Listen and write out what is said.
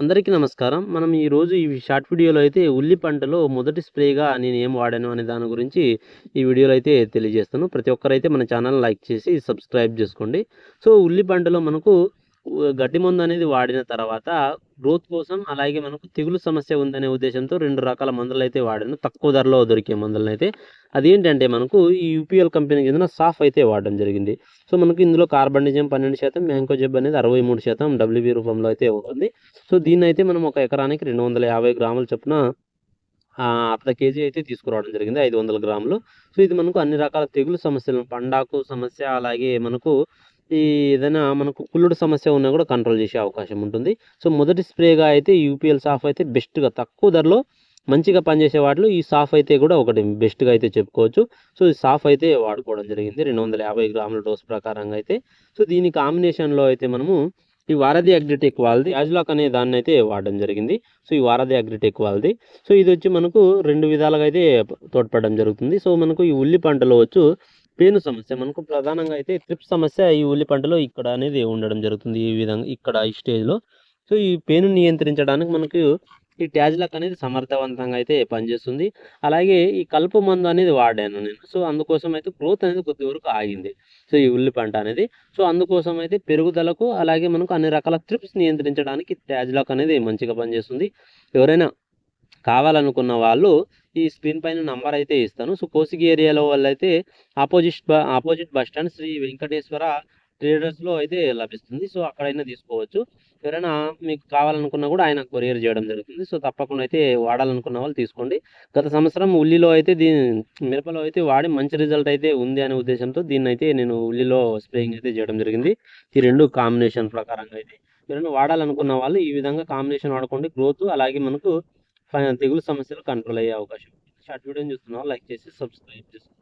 అందరికీ నమస్కారం. మనం ఈరోజు ఈ షార్ట్ వీడియోలో అయితే ఉల్లి పంటలో మొదటి స్ప్రేగా నేను ఏం వాడాను అనే దాని గురించి ఈ వీడియోలో అయితే తెలియజేస్తాను. ప్రతి ఒక్కరైతే మన ఛానల్ లైక్ చేసి సబ్స్క్రైబ్ చేసుకోండి. సో ఉల్లి పంటలో మనకు గడ్డి మందు అనేది వాడిన తర్వాత గ్రోత్ కోసం అలాగే మనకు తెగులు సమస్య ఉందనే ఉద్దేశంతో రెండు రకాల మందులు అయితే వాడాను. తక్కువ ధరలో దొరికే మందులనైతే. అదేంటంటే మనకు ఈ యూపీఎల్ కంపెనీకి చెందిన సాఫ్ అయితే వాడడం జరిగింది. సో మనకు ఇందులో కార్బండిజం 12% మ్యాంకోజెబ్ అనేది 63% డబ్ల్యూబీ రూపంలో అయితే ఉంటుంది. సో దీన్నైతే మనం ఒక ఎకరానికి 250 గ్రాముల చొప్పున అర్ధ కేజీ అయితే తీసుకురావడం జరిగింది. 500 గ్రాములు. సో ఇది మనకు అన్ని రకాల తెగులు సమస్యలు పండాకు సమస్య అలాగే మనకు ఈ ఏదైనా మనకు కుళ్ళుడు సమస్య ఉన్నా కూడా కంట్రోల్ చేసే అవకాశం ఉంటుంది. సో మొదటి స్ప్రేగా అయితే యూపీఎల్ సాఫ్ అయితే బెస్ట్‌గా తక్కువ ధరలో మంచిగా పనిచేసే వాటిలో ఈ సాఫ్ అయితే కూడా ఒకటి బెస్ట్‌గా అయితే చెప్పుకోవచ్చు. సో ఈ సాఫ్ అయితే వాడుకోవడం జరిగింది. 250 గ్రాముల డోస్ ప్రకారంగా అయితే. సో దీని కాంబినేషన్‌లో అయితే మనము ఈ వారధి అగ్రిటెక్ వాళ్ళది అజ్లాక్ అనే అయితే వాడడం జరిగింది. సో ఈ వారధి అగ్రిటెక్ వాళ్ళది. సో ఇది వచ్చి మనకు రెండు విధాలుగా అయితే తోడ్పడడం జరుగుతుంది. సో మనకు ఈ ఉల్లి పంటలో వచ్చు పేను సమస్య మనకు ప్రధానంగా అయితే త్రిప్స్ సమస్య ఈ ఉల్లి పంటలో ఇక్కడ అనేది ఉండడం జరుగుతుంది. ఈ విధంగా ఇక్కడ ఈ స్టేజ్‌లో. సో ఈ పేను నియంత్రించడానికి మనకు ఈ ట్యాజ్లక్ అనేది సమర్థవంతంగా అయితే పనిచేస్తుంది. అలాగే ఈ కలుపు మందు అనేది వాడాను నేను. సో అందుకోసం అయితే గ్రోత్ అనేది కొద్ది వరకు ఆగింది. సో ఈ ఉల్లి పంట అనేది. సో అందుకోసం అయితే పెరుగుదలకు అలాగే మనకు అన్ని రకాల త్రిప్స్ నియంత్రించడానికి ట్యాజ్లక్ అనేది మంచిగా పనిచేస్తుంది. ఎవరైనా కావాలనుకున్న వాళ్ళు ఈ స్క్రీన్ పైన నంబర్ అయితే ఇస్తాను. సో కోసిగి ఏరియాలో వాళ్ళైతే ఆపోజిట్ బ opposite bus stand Shri Venkateswara ట్రేడర్స్‌లో అయితే లభిస్తుంది. సో అక్కడైనా తీసుకోవచ్చు. ఎవరైనా మీకు కావాలనుకున్నా కూడా ఆయన కొరియర్ చేయడం జరుగుతుంది. సో తప్పకుండా అయితే వాడాలనుకున్న వాళ్ళు తీసుకోండి. గత సంవత్సరం ఉల్లిలో అయితే దీని మిరపలో అయితే వాడి మంచి రిజల్ట్ అయితే ఉంది అనే ఉద్దేశంతో దీన్నైతే నేను ఉల్లిలో స్ప్రేయింగ్ అయితే చేయడం జరిగింది. ఈ రెండు కాంబినేషన్ ప్రకారంగా అయితే. ఎవరైనా వాడాలనుకున్న వాళ్ళు ఈ విధంగా కాంబినేషన్ వాడుకోండి. గ్రోత్ అలాగే మనకు తెగులు సమస్యలు కంట్రోల్ అయ్యే అవకాశం ఉంది. షార్ట్ వీడియోని చూస్తున్న లైక్ చేసి సబ్స్క్రైబ్ చేసుకోండి.